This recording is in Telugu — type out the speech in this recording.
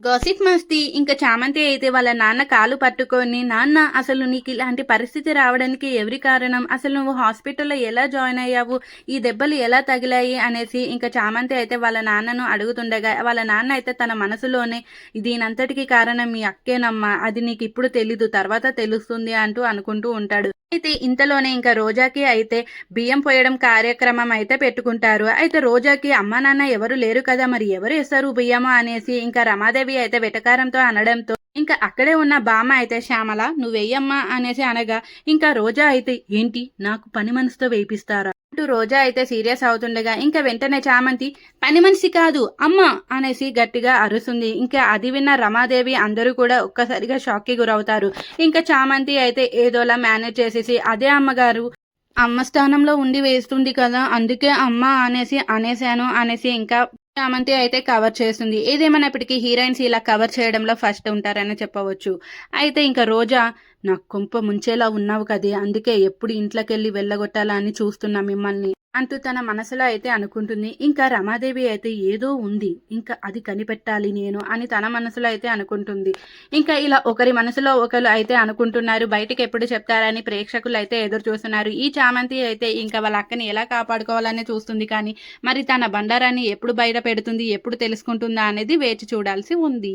గోసిప్ మస్తి ఇంకా చామంతి అయితే వాళ్ళ నాన్న కాలు పట్టుకొని నాన్న అసలు నీకు ఇలాంటి పరిస్థితి రావడానికి ఎవరి కారణం? అసలు నువ్వు హాస్పిటల్లో ఎలా జాయిన్ అయ్యావు? ఈ దెబ్బలు ఎలా తగిలాయి? అనేసి ఇంకా చామంతి అయితే వాళ్ళ నాన్నను అడుగుతుండగా వాళ్ళ నాన్న అయితే తన మనసులోనే దీనంతటికి కారణం మీ అక్కేనమ్మా. అది నీకు ఇప్పుడు తెలీదు. తర్వాత తెలుస్తుంది అంటూ అనుకుంటూ ఉంటాడు. అయితే ఇంతలోనే ఇంకా రోజాకి అయితే బియ్యం పోయడం కార్యక్రమం అయితే పెట్టుకుంటారు. అయితే రోజాకి అమ్మ నాన్న ఎవరు లేరు కదా మరి ఎవరు ఇస్తారు బియ్యము అనేసి ఇంకా రమాదేవి అయితే వెటకారంతో అనడంతో ఇంకా అక్కడే ఉన్న బామ్మ అయితే శ్యామల నువ్వు నువ్వెయ్యమ్మా అనేసి అనగా ఇంకా రోజా అయితే ఏంటి నాకు పని మనసుతో వేయిపిస్తారా? అంటూ రోజా అయితే సీరియస్ అవుతుండగా ఇంకా వెంటనే చామంతి పని మనిషి కాదు అమ్మ అనేసి గట్టిగా అరుస్తుంది. ఇంకా అది విన్న రమాదేవి అందరూ కూడా ఒక్కసారిగా షాక్కి గురవుతారు. ఇంకా చామంతి అయితే ఏదోలా మేనేజ్ చేసేసి అదే అమ్మగారు అమ్మ స్థానంలో ఉండి వేస్తుంది కదా అందుకే అమ్మ అనేసి అనేశాను అనేసి ఇంకా చామంతి అయితే కవర్ చేస్తుంది. ఏదేమైనప్పటికీ హీరోయిన్స్ ఇలా కవర్ చేయడంలో ఫస్ట్ ఉంటారని చెప్పవచ్చు. అయితే ఇంకా రోజా నా కొంప ముంచేలా ఉన్నావు కదే అందుకే ఎప్పుడు ఇంట్లోకి వెళ్ళి వెళ్ళగొట్టాలా అని చూస్తున్నా మిమ్మల్ని. అంటూ తన మనసులో అయితే అనుకుంటుంది. ఇంకా రమాదేవి అయితే ఏదో ఉంది. ఇంకా అది కనిపెట్టాలి నేను అని తన మనసులో అయితే అనుకుంటుంది. ఇంకా ఇలా ఒకరి మనసులో ఒకరు అయితే అనుకుంటున్నారు. బయటికి ఎప్పుడు చెప్తారని ప్రేక్షకులు అయితే ఎదురు చూస్తున్నారు. ఈ చామంతి అయితే ఇంకా వాళ్ళ అక్కని ఎలా కాపాడుకోవాలని చూస్తుంది కానీ మరి తన బండారాన్ని ఎప్పుడు బయట పెడుతుంది ఎప్పుడు తెలుసుకుంటుందా అనేది వేచి చూడాల్సి ఉంది.